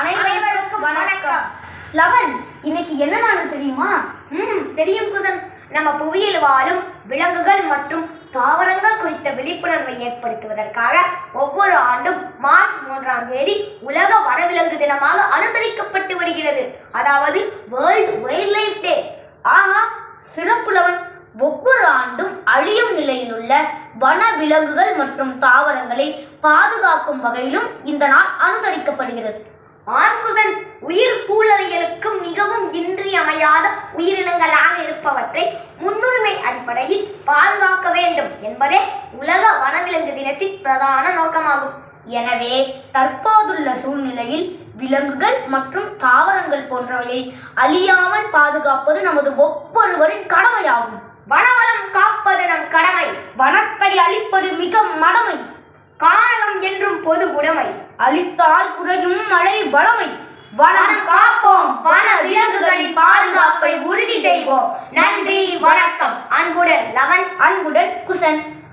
அனைவருக்கும் வணக்கம். லவன் இன்னைக்கு என்ன நாள் தெரியுமா? ம் தெரியும் குசன். நம்ம புவியில் வாழும் விலங்குகள் மற்றும் தாவரங்கள் குறித்த விழிப்புணர்வை ஏற்படுத்துவதற்காக ஒவ்வொரு ஆண்டும் மார்ச் மூன்றாம் தேதி உலக வனவிலங்கு தினமாக அனுசரிக்கப்பட்டு வருகிறது. அதாவது வேர்ல்ட் வைல்ட் லைஃப் டே ஆஹா சிறப்பு லவன். ஒவ்வொரு ஆண்டும் அழியும் நிலையில் உள்ள வன விலங்குகள் மற்றும் தாவரங்களை பாதுகாக்கும் வகையிலும் இந்த நாள் அனுசரிக்கப்படுகிறது. ஆண்குசன் உயிர் சூழலியலுக்கு மிகவும் இன்றியமையாத உயிரினங்களாக இருப்பவற்றை முன்னுரிமை அடிப்படையில் பாதுகாக்க வேண்டும் என்பதே உலக வனவிலங்கு தினத்தின் பிரதான நோக்கமாகும். எனவே தற்போதுள்ள சூழ்நிலையில் விலங்குகள் மற்றும் தாவரங்கள் போன்றவையை அழியாமல் பாதுகாப்பது நமது ஒவ்வொருவரின் கடமையாகும். வனவளம் காப்பது நம் கடமை. வனத்தை அழிப்பது மிக மடமை. காரணம் என்றும் பொது உடைமை அழித்தால் குறையும் மழை வளமை. வனம் காப்போம். வன விலங்குகளின் பாதுகாப்பை உறுதி செய்வோம். நன்றி வணக்கம். அன்புடன் லவன். அன்புடன் குசன்.